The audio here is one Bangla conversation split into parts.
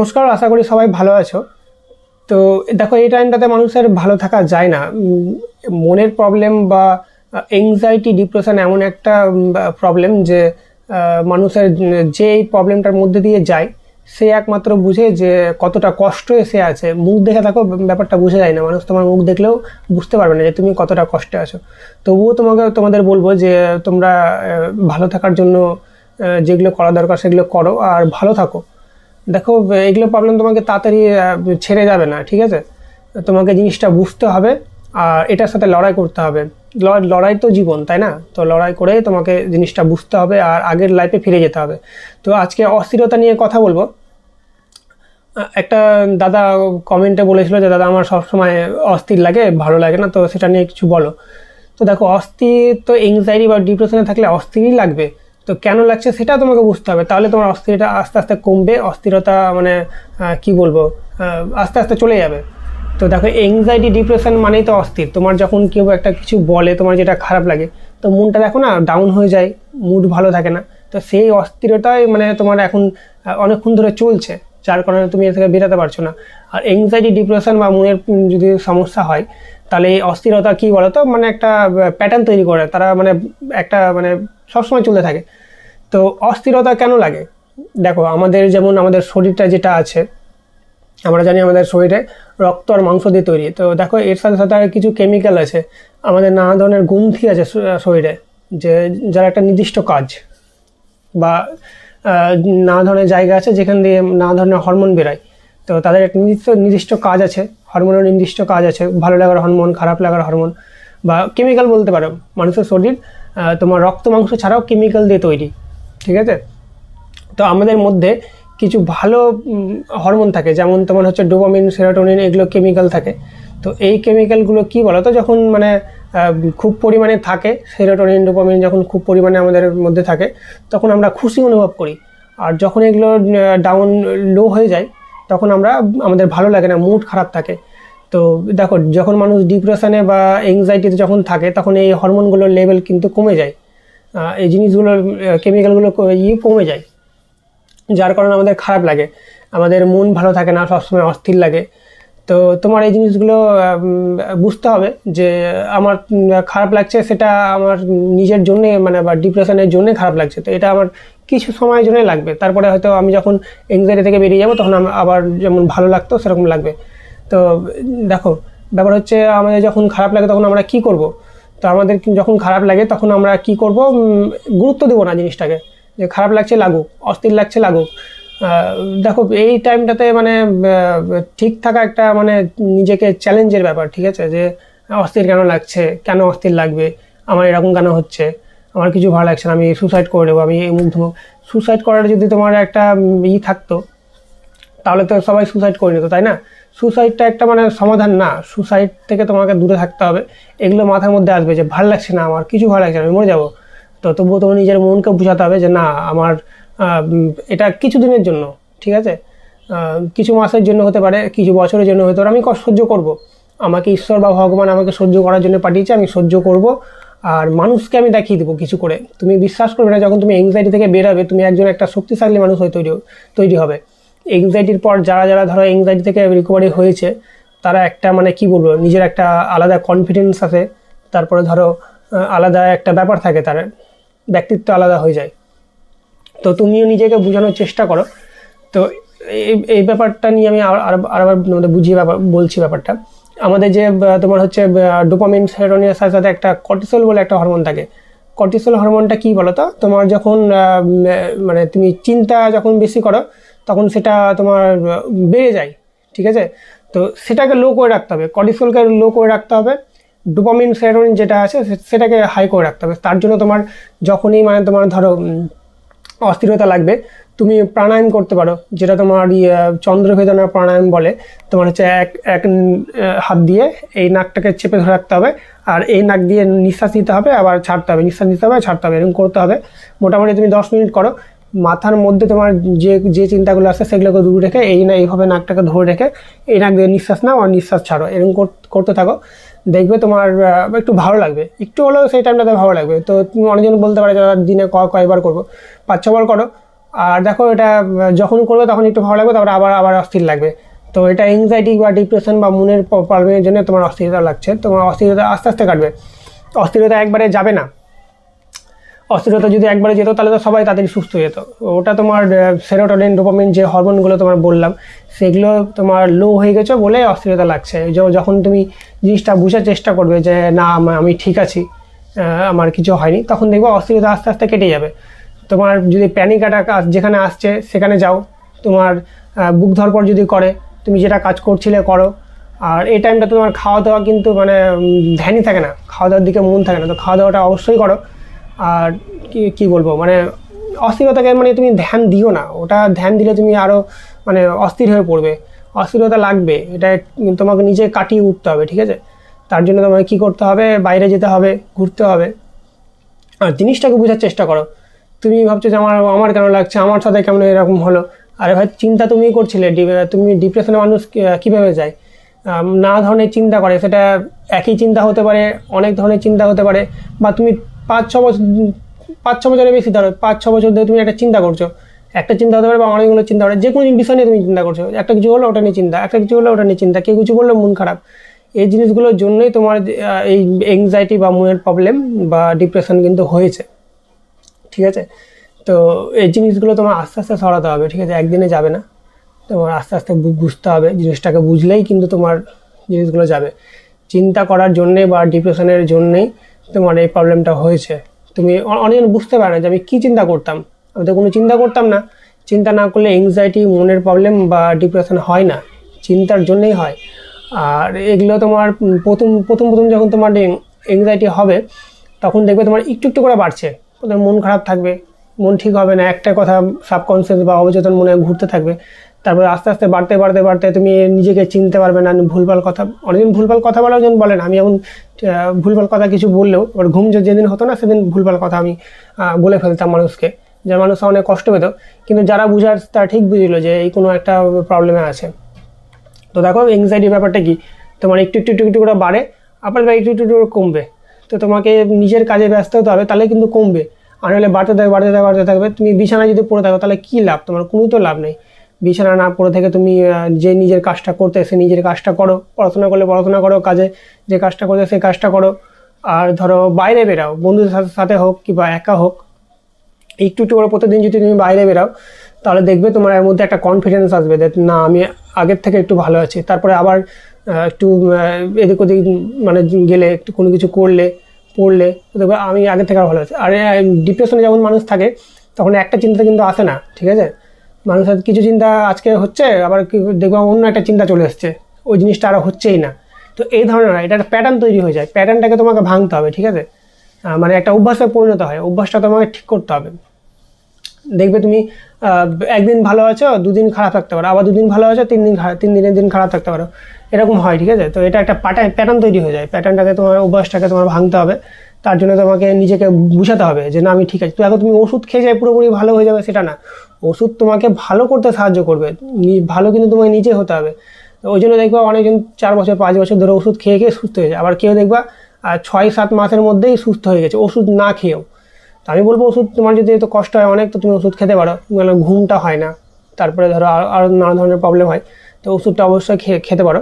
নমস্কার, আশা করি সবাই ভালো আছো। তো দেখো, এই টাইমটাতে মানুষের ভালো থাকা যায় না। মনের প্রবলেম বা এংজাইটি ডিপ্রেশন এমন একটা প্রবলেম যে মানুষের যে এই প্রবলেমটার মধ্যে দিয়ে যায়, সে একমাত্র বুঝে যে কতটা কষ্টে সে আছে। মুখ দেখে দেখো ব্যাপারটা বুঝে যায় না। মানুষ তোমার মুখ দেখলেও বুঝতে পারবে না যে তুমি কতটা কষ্টে আছো। তবুও তোমাকে, তোমাদের বলব যে তোমরা ভালো থাকার জন্য যেগুলো করা দরকার সেগুলো করো আর ভালো থাকো। দেখো, এগুলো প্রবলেম তোমাকে তাড়াতাড়ি ছেড়ে যাবে না, ঠিক আছে? তোমাকে জিনিসটা বুঝতে হবে, আর এটার সাথে লড়াই করতে হবে। লড়াই তো জীবন, তাই না? তো লড়াই করে তোমাকে জিনিসটা বুঝতে হবে, আর আগের লাইফে ফিরে যেতে হবে। তো আজকে অস্থিরতা নিয়ে কথা বলব। একটা দাদা কমেন্টে বলেছিল যে, দাদা, আমার সবসময় অস্থির লাগে, ভালো লাগে না। তো সেটা নিয়ে কিছু বলো। তো দেখো, অস্থির তো এংজাইটি বা ডিপ্রেশনে থাকলে অস্থিরই লাগবে। তো কেন লাগছে সেটা তোমাকে বুঝতে হবে। তাহলে তোমার অস্থিরতা আস্তে আস্তে কমবে, অস্থিরতা মানে কি বলব আস্তে আস্তে চলে যাবে। তো দেখো এংজাইটি ডিপ্রেশন মানেই তো অস্থির। তোমার যখন কেউ একটা কিছু বলে, তোমার যেটা খারাপ লাগে, তো মনটা দেখো না ডাউন হয়ে যায় মুড ভালো থাকে না। তো সেই অস্থিরতাই মানে তোমার এখন অনেকক্ষণ ধরে চলছে, যার কারণে তুমি এ থেকে বেরোতে পারছ না। আর এংজাইটি ডিপ্রেশন বা মনের যদি সমস্যা হয়, তাহলে এই অস্থিরতা কী বলো তো মানে একটা প্যাটার্ন তৈরি করে। তারা মানে একটা মানে সবসময় চলতে থাকে। তো অস্থিরতা কেন লাগে? দেখো, আমাদের যেমন আমাদের শরীরটা যেটা আছে, আমরা জানি আমাদের শরীরে রক্ত আর মাংস দিয়ে তৈরি। তো দেখো, এর সাথে সাথে আর কিছু কেমিক্যাল আছে, আমাদের নানা ধরনের গ্রন্থি আছে শরীরে, যে, যার একটা নির্দিষ্ট কাজ বা নানা ধরনের জায়গা আছে যেখান দিয়ে নানা ধরনের হরমোন বেরোয়। তো তাদের একটা নির্দিষ্ট নির্দিষ্ট কাজ আছে হরমোনের নির্দিষ্ট কাজ আছে, ভালো লাগার হরমোন খারাপ লাগার হরমোন বা কেমিক্যাল বলতে পারো। মানুষের শরীর তোমার রক্ত মাংস ছাড়াও কেমিক্যাল দিয়ে তৈরি। ঠিক আছে? তো আমাদের মধ্যে কিছু ভালো হরমোন থাকে, যেমন তোমার হচ্ছে ডোপামিন, সেরাটোনিন, এগুলো কেমিক্যাল থাকে। তো এই কেমিক্যালগুলো কি বলো তো যখন মানে খুব পরিমাণে থাকে, সেরাটোনিন, ডোপামিন যখন খুব পরিমাণে আমাদের মধ্যে থাকে, তখন আমরা খুশি অনুভব করি। আর যখন এগুলো ডাউন লো হয়ে যায়, তখন আমরা, আমাদের ভালো লাগে না মুড খারাপ থাকে। তো দেখো, যখন মানুষ ডিপ্রেশনে বা এংজাইটিতে যখন থাকে, তখন এই হরমোনগুলোর লেভেল কিন্তু কমে যায়। এই জিনিসগুলোর কেমিক্যালগুলো ইয়ে কমে যায়। যার কারণে আমাদের খারাপ লাগে। আমাদের মন ভালো থাকে না, সবসময় অস্থির লাগে। তো তোমার এই জিনিসগুলো বুঝতে হবে যে আমার খারাপ লাগছে সেটা আমার নিজের জন্যে মানে বা ডিপ্রেশনের জন্যে খারাপ লাগছে। তো এটা আমার কিছু সময়ের জন্যই লাগবে। তারপরে হয়তো আমি যখন এংজাইটি থেকে বেরিয়ে যাব, তখন আবার যেমন ভালো লাগতো, সেরকম লাগবে। তো দেখো, ব্যাপার হচ্ছে আমাদের যখন খারাপ লাগে, তখন আমরা কি করব? তো আমাদের যখন খারাপ লাগে, তখন আমরা কি করব? গুরুত্ব দেবো না জিনিসটাকে। যে খারাপ লাগছে, লাগুক। অস্থির লাগছে, লাগুক। দেখো, এই টাইমটাতে মানে ঠিক থাকা একটা মানে নিজেকে চ্যালেঞ্জের ব্যাপার, ঠিক আছে? যে, অস্থির কেন লাগছে? কেন অস্থির লাগবে? আমার এরকম কেন হচ্ছে? আমার কিছু ভালো লাগছে না, আমি সুসাইড করে নেব, আমি এই মুখ ধুমো সুসাইড করার যদি তোমার একটা ই থাকতো, তাহলে তো সবাই সুসাইড করে নিত, তাই না? সুসাইডটা একটা মানে সমাধান না, সুসাইড থেকে তোমাকে দূরে থাকতে হবে। এগুলো মাথার মধ্যে আসবে যে ভালো লাগছে না আমার, কিছু ভালো লাগছে না, আমি মরে যাব। তো তবুও তোমার নিজের মনকে বোঝাতে হবে যে না, আমার এটা কিছু দিনের জন্য, ঠিক আছে? কিছু মাসের জন্য হতে পারে, কিছু বছরের জন্য হতে পারে, আমি সহ্য করব। আমাকে ঈশ্বর বা ভগবান আমাকে সহ্য করার জন্য পাঠিয়েছে, আমি সহ্য করব। আর মানুষকে আমি দেখিয়ে দেবো কিছু করে। তুমি বিশ্বাস করবে না, যখন তুমি এংজাইটি থেকে বেরোবে তুমি একজন একটা শক্তিশালী মানুষ হয়ে তৈরি তৈরি হবে। এংজাইটির পর যারা যারা ধরো এংজাইটি থেকে রিকভারি হয়েছে, তারা একটা মানে কি বলব, নিজের একটা আলাদা কনফিডেন্স আছে, তারপরে ধরো আলাদা একটা ব্যাপার থাকে তার, ব্যক্তিত্ব আলাদা হয়ে যায়। তো তুমিও নিজেকে বোঝানোর চেষ্টা করো। তো এই এই ব্যাপারটা নিয়ে আমি আর আর- আরেকবার তোমাদের বুঝিয়ে ব্যাপার বলছি ব্যাপারটা। আমাদের যে তোমার হচ্ছে ডোপামিন সেরোনিয়ার সাথে সাথে একটা কর্টিসল বলে একটা হরমোন থাকে। কর্টিসল হরমোনটা কি বলো তো তোমার যখন মানে তুমি চিন্তা যখন বেশি করো তখন সেটা তোমার বেড়ে যায়, ঠিক আছে? তো সেটাকে লো করে রাখতে হবে। কর্টিসলকে লো করে রাখতে হবে। ডোপামিন সেরোনিন যেটা আছে সেটাকে হাই করে রাখতে হবে। তার জন্য তোমার যখনই মানে তোমার ধরো অস্থিরতা লাগবে, তুমি প্রাণায়াম করতে পারো, যেটা তোমার ইয়ে চন্দ্রভেদনা প্রাণায়াম বলে। তোমার হচ্ছে এক এক হাত দিয়ে এই নাকটাকে চেপে ধরে রাখতে হবে। আর এই নাক দিয়ে নিঃশ্বাস নিতে হবে, আবার ছাড়তে হবে। নিঃশ্বাস নিতে হবে, ছাড়তে হবে। এরকম করতে হবে। মোটামুটি তুমি দশ মিনিট করো। মাথার মধ্যে তোমার যে যে চিন্তাগুলো আছে সেগুলোকে দূর রেখে, এই না, এইভাবে নাকটাকে ধরে রেখে, এই নাক দিয়ে নিঃশ্বাস নাও আর নিঃশ্বাস ছাড়ো। এরকম করতে থাকো। দেখবে তোমার একটু ভালো লাগবে। একটু হলেও সেই টাইমটাতে ভালো লাগবে। তো তুমি অনেকজন বলতে পারে যে দিনে ক, কয়বার করব। পাঁচ ছবার করো। আর দেখো এটা যখন করবে তখন একটু ভালো লাগবে, তারপরে আবার আবার অস্থির লাগবে। তো এটা এংজাইটি বা ডিপ্রেশন বা মনের প্রবলেমের জন্য তোমার অস্থিরতা লাগছে। তোমার অস্থিরতা আস্তে আস্তে কাটবে। অস্থিরতা একবারে যাবে না। অস্থিরতা যদি একবারে যেত, তাহলে তো সবাই তাড়াতাড়ি সুস্থ হয়ে যেত। ওটা তোমার সেরোটোনিন, ডোপামিন যে হরমোনগুলো তোমার বললাম, সেগুলো তোমার লো হয়ে গেছে বলে অস্থিরতা লাগছে। যখন তুমি জিনিসটা বোঝার চেষ্টা করবে যে, না, আমি ঠিক আছি আমার কিছু হয়নি, তখন দেখবে অস্থিরতা আস্তে আস্তে কেটে যাবে। তোমার যদি প্যানিক অ্যাটাক যেখানে আসছে, সেখানে যাও। তোমার বুক ধরপড় যদি করে, তুমি যেটা কাজ করছিলে করো। আর এই টাইমটা তোমার খাওয়া দাওয়া কিন্তু মানে ধ্যানই থাকে না। খাওয়া দাওয়ার দিকে মন থাকে না। তো খাওয়া দাওয়াটা অবশ্যই করো। আর কি কি বলব? মানে অস্থিরতাকে মানে তুমি ধ্যান দিও না। ওটা ধ্যান দিলে তুমি আরও মানে অস্থির হয়ে পড়বে। অস্থিরতা লাগবে। এটা তোমাকে নিজে কাটিয়ে উঠতে হবে, ঠিক আছে? তার জন্য তোমাকে কী করতে হবে? বাইরে যেতে হবে, ঘুরতে হবে। আর জিনিসটাকে বোঝার চেষ্টা করো। তুমি ভাবছ যে আমার আমার কেন লাগছে? আমার সাথে কেমন এরকম হলো? আরে ভাই, চিন্তা তুমিই করছিলে। তুমি ডিপ্রেশনে মানুষ কীভাবে যায়? নানা ধরনের চিন্তা করে। সেটা একই চিন্তা হতে পারে, অনেক ধরনের চিন্তা হতে পারে। বা তুমি পাঁচ ছ বছর পাঁচ ছ বছরের বেশি ধরো পাঁচ ছ বছর ধরে তুমি একটা চিন্তা করছ। একটা চিন্তা হতে পারে বা অনেকগুলো চিন্তা করে যে কোনো বিষয় নিয়ে তুমি চিন্তা করছ। একটা কিছু হলো ওটা নিয়ে চিন্তা, একটা কিছু হলো ওটা নিয়ে চিন্তা, কেউ কিছু বলল মন খারাপ। এই জিনিসগুলোর জন্যই তোমার এই এংজাইটি বা মনের প্রবলেম বা ডিপ্রেশন কিন্তু হয়েছে। ঠিক আছে? তো এই জিনিসগুলো তোমার আস্তে আস্তে সরাতে হবে, ঠিক আছে? একদিনে যাবে না। তোমার আস্তে আস্তে বুঝতে হবে, জিনিসটাকে বুঝলেই কিন্তু তোমার জিনিসগুলো যাবে। চিন্তা করার জন্যে বা ডিপ্রেশনের জন্যেই তোমার এই প্রবলেমটা হয়েছে। তুমি অনেকজন বুঝতে পারে না যে আমি কী চিন্তা করতাম। আমি তো কোনো চিন্তা করতাম না। চিন্তা না করলে এংজাইটি মনের প্রবলেম বা ডিপ্রেশন হয় না। চিন্তার জন্যই হয়। আর এগুলো তোমার প্রথম প্রথম প্রথম যখন তোমার এংজাইটি হবে, তখন দেখবে তোমার একটু একটু করে বাড়ছে। তোমার মন খারাপ থাকবে, মন ঠিক হবে না, একটা কথা সাবকনসিয়াস বা অবচেতন মনে ঘুরতে থাকবে। তারপরে আস্তে আস্তে বাড়তে বাড়তে বাড়তে তুমি নিজেকে চিনতে পারবে না, ভুলভাল কথা, অনেকদিন ভুলভাল কথা বলার জন্য বলেন আমি এমন ভুলভাল কথা কিছু বললেও, এবার ঘুম যেদিন হতো না, সেদিন ভুলভাল কথা আমি বলে ফেলতাম মানুষকে, যে মানুষ অনেক কষ্ট পেত। কিন্তু যারা বুঝার, তারা ঠিক বুঝলো যে এই কোনো একটা প্রবলেমে আছে। তো দেখো এংজাইটি ব্যাপারটা কি? তোমার একটু একটু একটু একটু করে বাড়ে, আবার একটু একটু কমবে। তো তোমাকে নিজের কাজে ব্যস্ত হতে হবে, তাহলে কিন্তু কমবে। আর নাহলে বাড়তে থাকবে বাড়তে থাকবে বাড়তে থাকবে। তুমি বিছানায় যদি পড়ে থাকো, তাহলে কী লাভ? তোমার কোনো তো লাভ নেই। বিছানা না পড়ে থেকে তুমি যে নিজের কাজটা করতে, সে নিজের কাজটা করো। পড়াশোনা করলে পড়াশোনা করো কাজে, যে কাজটা করতে সেই কাজটা করো। আর ধরো বাইরে বেরাও, বন্ধুদের সাথে সাথে হোক কিংবা একা হোক, একটু একটু করে প্রতিদিন যদি তুমি বাইরে বেরাও, তাহলে দেখবে তোমার এর মধ্যে একটা কনফিডেন্স আসবে যে, না, আমি আগের থেকে একটু ভালো আছি। তারপরে আবার একটু এদিক ওদিক মানে গেলে, একটু কোনো কিছু করলে, পড়লে, দেখবে আমি আগের থেকে আর ভালো আছি। আর ডিপ্রেশনে যেমন মানুষ থাকে, তখন একটা চিন্তা কিন্তু আসে না, ঠিক আছে? মানুষের কিছু চিন্তা আজকে হচ্ছে, আবার দেখবে অন্য একটা চিন্তা চলে এসছে। ওই জিনিসটা আর হচ্ছেই না। তো এই ধরনের এটা একটা প্যাটার্ন তৈরি হয়ে যায়। প্যাটার্নটাকে তোমাকে ভাঙতে হবে, ঠিক আছে? মানে একটা অভ্যাসে পরিণত হয়, অভ্যাসটা তোমাকে ঠিক করতে হবে। দেখবে তুমি একদিন ভালো আছো, দুদিন খারাপ থাকতে পারো। আবার দুদিন ভালো আছো, তিন দিন তিন দিনের দিন খারাপ থাকতে পারো। এরকম হয়, ঠিক আছে? তো এটা একটা প্যাটার্ন প্যাটার্ন তৈরি হয়ে যায়। প্যাটার্নটাকে তোমার, অভ্যাসটাকে তোমার ভাঙতে হবে। তার জন্য তোমাকে নিজেকে বুঝাতে হবে যে, না, আমি ঠিক আছে। তো এখন তুমি ওষুধ খেয়ে যায় পুরোপুরি ভালো হয়ে যাবে সেটা না। ওষুধ তোমাকে ভালো করতে সাহায্য করবে। ভালো কিন্তু তোমাকে নিজে হতে হবে। ওই জন্য দেখবা অনেকজন চার বছর, পাঁচ বছর ধরে ওষুধ খেয়ে খেয়ে সুস্থ হয়ে যায়। আবার কেউ দেখবা ছয়, সাত মাসের মধ্যেই সুস্থ হয়ে গেছে। ওষুধ না খেয়েও। তো আমি বলব ওষুধ, তোমার যদি এত কষ্ট হয় অনেক, তো তুমি ওষুধ খেতে পারো। মানে ঘুমটা হয় না। তারপরে ধরো আর আরও নানা ধরনের প্রবলেম হয়। তো ওষুধটা অবশ্যই খেতে পারো।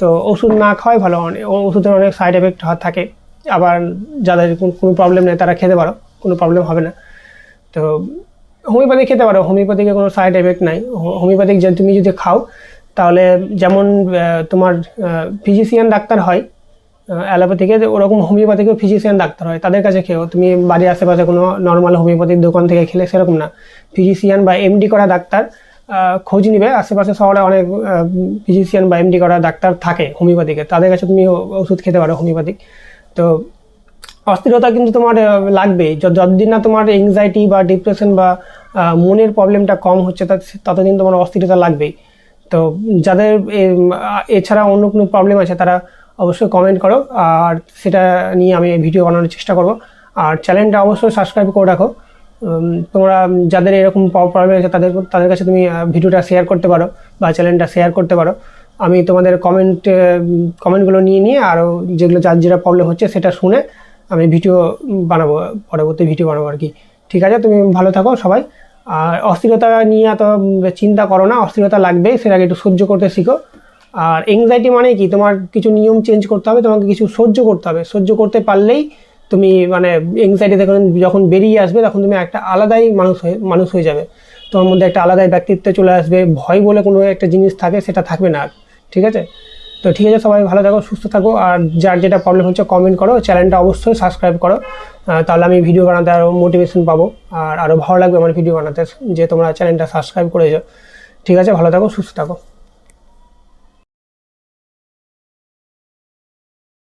তো ওষুধ না খাওয়াই ভালো। অনেক ওষুধের অনেক সাইড এফেক্ট থাকে। আবার যাদের কোনো প্রবলেম নেই, তারা খেতে পারো, কোনো প্রবলেম হবে না। তো হোমিওপ্যাথি খেতে পারো হোমিওপ্যাথিকে কোনো সাইড এফেক্ট নাই। হোমিওপ্যাথিক যে তুমি যদি খাও, তাহলে যেমন তোমার ফিজিশিয়ান ডাক্তার হয় অ্যালোপ্যাথিকে ওরকম হোমিওপ্যাথিকেও ফিজিশিয়ান ডাক্তার হয়, তাদের কাছে খেয়েও। তুমি বাড়ির আশেপাশে কোনো নর্মাল হোমিওপ্যাথিক দোকান থেকে খেলে সেরকম না। ফিজিশিয়ান বা এমডি করা ডাক্তার খোঁজ নিবে। আশেপাশে শহরে অনেক ফিজিশিয়ান বা এমডি করা ডাক্তার থাকে হোমিওপ্যাথিকে তাদের কাছে তুমি ওষুধ খেতে পারো হোমিওপ্যাথিক তো অস্থিরতা কিন্তু তোমার য- যতদিন না তোমার এংজাইটি বা ডিপ্রেশন বা মনের প্রবলেমটা কম হচ্ছে ততদিন তোমার অস্থিরতা লাগবেই। তো যাদের এছাড়া অন্য কোনো প্রবলেম আছে, তারা অবশ্যই কমেন্ট করো। আর সেটা নিয়ে আমি ভিডিও বানানোর চেষ্টা করব। আর চ্যানেলটা অবশ্যই সাবস্ক্রাইব করে রাখো। তোমরা যাদের এরকম প্রবলেম আছে, তাদের তাদের কাছে তুমি ভিডিওটা শেয়ার করতে পারো বা চ্যানেলটা শেয়ার করতে পারো। আমি তোমাদের কমেন্ট কমেন্টগুলো নিয়ে নিয়ে আরও যেগুলো যার যেটা প্রবলেম হচ্ছে সেটা শুনে আমি ভিডিও বানাবো, পরবর্তী ভিডিও বানাবো আর কি। ঠিক আছে, তুমি ভালো থাকো সবাই। আর অস্থিরতা নিয়ে এত চিন্তা করো না, অস্থিরতা লাগবে সেটাকে একটু সহ্য করতে শিখো। আর এংজাইটি মানে কি? তোমার কিছু নিয়ম চেঞ্জ করতে হবে, তোমাকে কিছু সহ্য করতে হবে। সহ্য করতে পারলেই তুমি মানে এংজাইটি যখন যখন বেরিয়ে আসবে, তখন তুমি একটা আলাদাই মানুষ হয়ে মানুষ হয়ে যাবে। তোমার মধ্যে একটা আলাদাই ব্যক্তিত্ব চলে আসবে। ভয় বলে কোনো একটা জিনিস থাকে, সেটা থাকবে না। আর। ঠিক আছে? তো ঠিক আছে, সবাই ভালো থাকো, সুস্থ থাকো। আর যার যেটা প্রবলেম হচ্ছে কমেন্ট করো। চ্যানেলটা অবশ্যই সাবস্ক্রাইব করো। তাহলে আমি ভিডিও বানাতে আরও মোটিভেশন পাবো। আর আরও ভালো লাগবে আমার ভিডিও বানাতে, যে তোমরা চ্যানেলটা সাবস্ক্রাইব করেছ। ঠিক আছে, ভালো থাকো, সুস্থ থাকো।